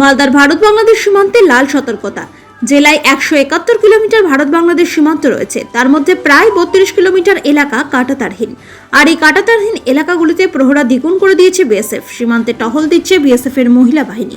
মালদার ভারত বাংলাদেশ সীমান্তে লাল সতর্কতা। জেলায় একশো একাত্তর কিলোমিটার ভারত বাংলাদেশ সীমান্ত রয়েছে। তার মধ্যে প্রায় বত্রিশ কিলোমিটার এলাকা কাটাতারহীন। আর এই কাটাতারহীন এলাকাগুলিতে প্রহরা দ্বিগুণ করে দিয়েছে বিএসএফ। সীমান্তে টহল দিচ্ছে বিএসএফ এর মহিলা বাহিনী।